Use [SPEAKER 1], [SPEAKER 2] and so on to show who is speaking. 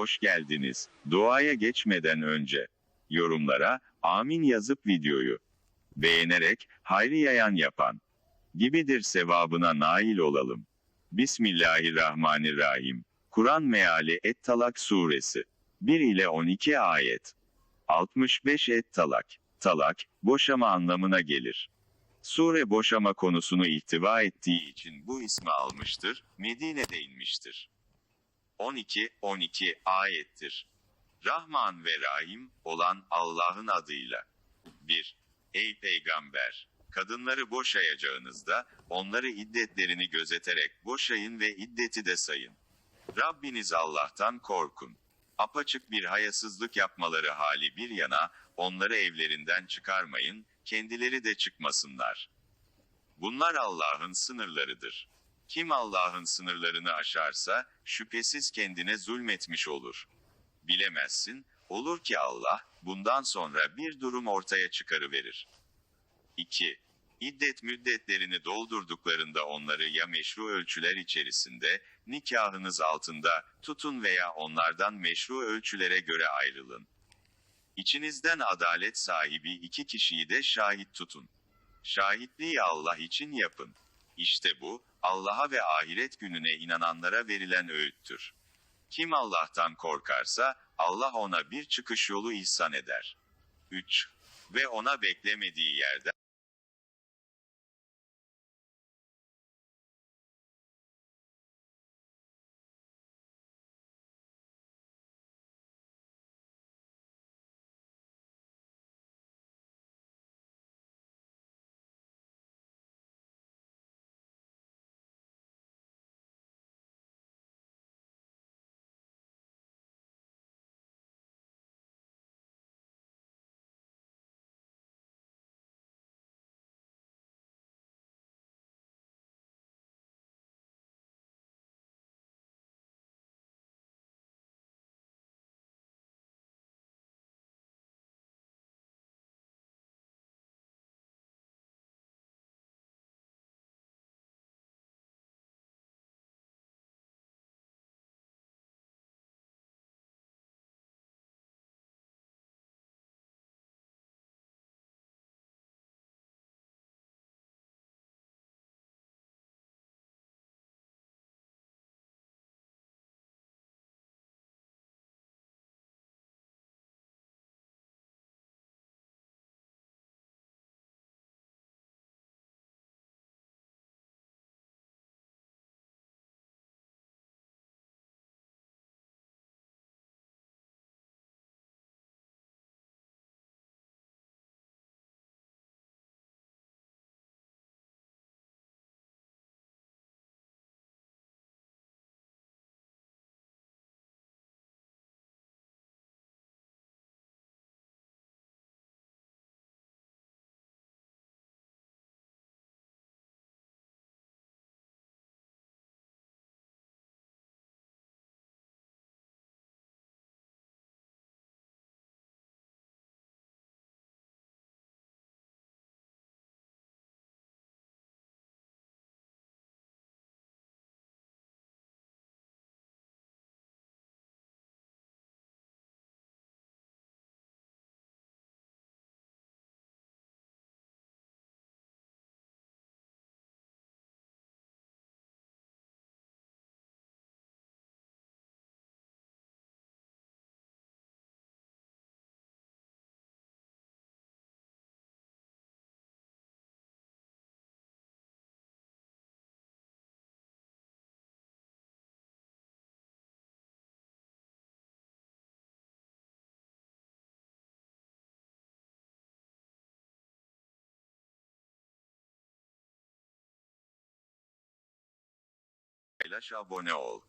[SPEAKER 1] hoş geldiniz. Duaya geçmeden önce yorumlara amin yazıp videoyu beğenerek hayrı yayan yapan gibidir sevabına nail olalım. Bismillahirrahmanirrahim. Kur'an meali Et-Talak suresi 1 ile 12 ayet. 65 Et-Talak. Talak, boşama anlamına gelir. Sure boşama konusunu ihtiva ettiği için bu ismi almıştır, Medine'de inmiştir. 12, 12 ayettir. Rahman ve Rahim olan Allah'ın adıyla. 1. Ey peygamber! Kadınları boşayacağınızda, onları iddetlerini gözeterek boşayın ve iddeti de sayın. Rabbiniz Allah'tan korkun. Apaçık bir hayasızlık yapmaları hali bir yana, onları evlerinden çıkarmayın, kendileri de çıkmasınlar. Bunlar Allah'ın sınırlarıdır. Kim Allah'ın sınırlarını aşarsa, şüphesiz kendine zulmetmiş olur. Bilemezsin, olur ki Allah, bundan sonra bir durum ortaya çıkarıverir. 2. İddet müddetlerini doldurduklarında onları ya meşru ölçüler içerisinde, nikahınız altında, tutun veya onlardan meşru ölçülere göre ayrılın. İçinizden adalet sahibi iki kişiyi de şahit tutun. Şahitliği Allah için yapın. İşte bu, Allah'a ve ahiret gününe inananlara verilen öğüttür. Kim Allah'tan korkarsa, Allah ona bir çıkış yolu ihsan eder. 3. Ve ona beklemediği yerden, paylaş abone ol.